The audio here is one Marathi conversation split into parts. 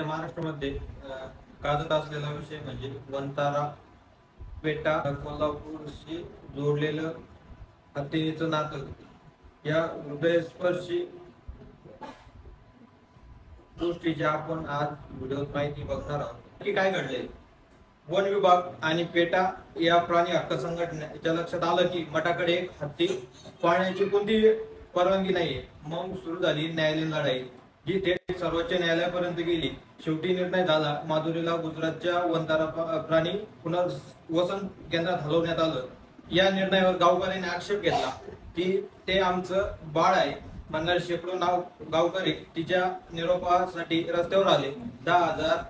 मध्य महाराष्ट्रामध्ये गाजत असलेला विषय म्हणजे वंतारा पेटा कोल्हापूरशी जोडलेलं हत्तीचं नातं. या हृदयस्पर्शी गोष्टीची आपण आज व्हिडिओ माहिती बघणार आहोत की काय घडले वन विभाग आणि पेटा या प्राणी हक्क संघटनेच्या लक्षात आलं की मठाकडे एक हत्ती पाळण्याची कोणती परवानगी नाहीये. मग सुरू झाली न्यायालयीन लढाई. जी थेट सर्वोच्च न्यायालयापर्यंत गेली. शेवटी निर्णय झाला. माधुरीला गुजरातच्या वंतारा प्राणी पुनर्वसन केंद्रात हलवण्यात आलं. या निर्णयावर गावकऱ्यांनी आक्षेप घेतला की ते आमचं बाळ आहे. म्हणणारे शेकडो नाव गावकरी तिच्या निरोपासाठी रस्त्यावर आले. दहा हजार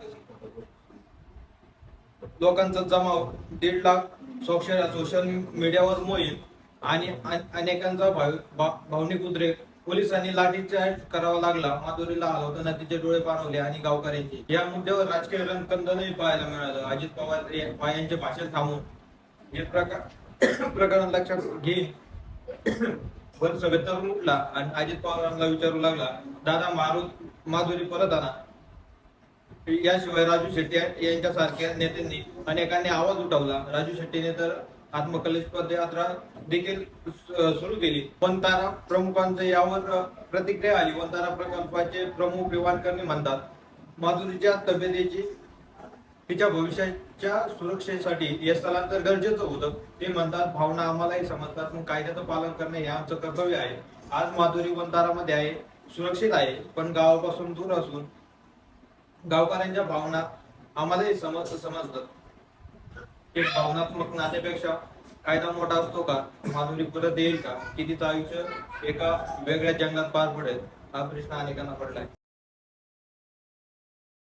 लोकांचा जमाव दीड लाख सोशल सोशल मीडियावर मोहीम आणि अनेकांचा भाव- भावनिक उद्रेक पोलिसांनी लाठीचार्ज करावा लागला. माधुरीला हलवताना तिचे डोळे पाणवले आणि गावकऱ्यांचे. या मुद्द्यावर राजकीय रणकंदनही पाहायला मिळालं. अजित पवार यांचे भाषण थांबून हे प्रकार प्रकरण लक्षात घेईन. वर सभेत उठला आणि अजित पवारांना विचारू लागला दादा मारू माधुरी परत आणा. याशिवाय राजू शेट्टी यांच्यासारख्या नेत्यांनी अनेकांनी आवाज उठवला. राजू शेट्टीने तर आत्मकलेश पदयात्रा देखील सुरू केली. वनतारा प्रमुखांचं यावर प्रतिक्रिया आली. वनतारा प्रकल्पाचे प्रमुख विवानकरणी म्हणतात माधुरीच्या तब्येतीची तिच्या भविष्याच्या सुरक्षेसाठी हे स्थलांतर गरजेचं होतं. ते म्हणतात भावना आम्हालाही समजतात मग कायद्याचं पालन करणे हे आमचं कर्तव्य आहे. आज माधुरी वनतारामध्ये आहे सुरक्षित आहे पण गावापासून दूर असून गावकऱ्यांच्या भावना आम्हालाही समज समजतात. एक भावनात्मक नात्यापेक्षा कायदा मोठा असतो का? माधुरी परत येईल का? की तिचं आयुष्य एका वेगळ्या जंगलात पार पडेल? हा प्रश्न अनेकांना पडलाय.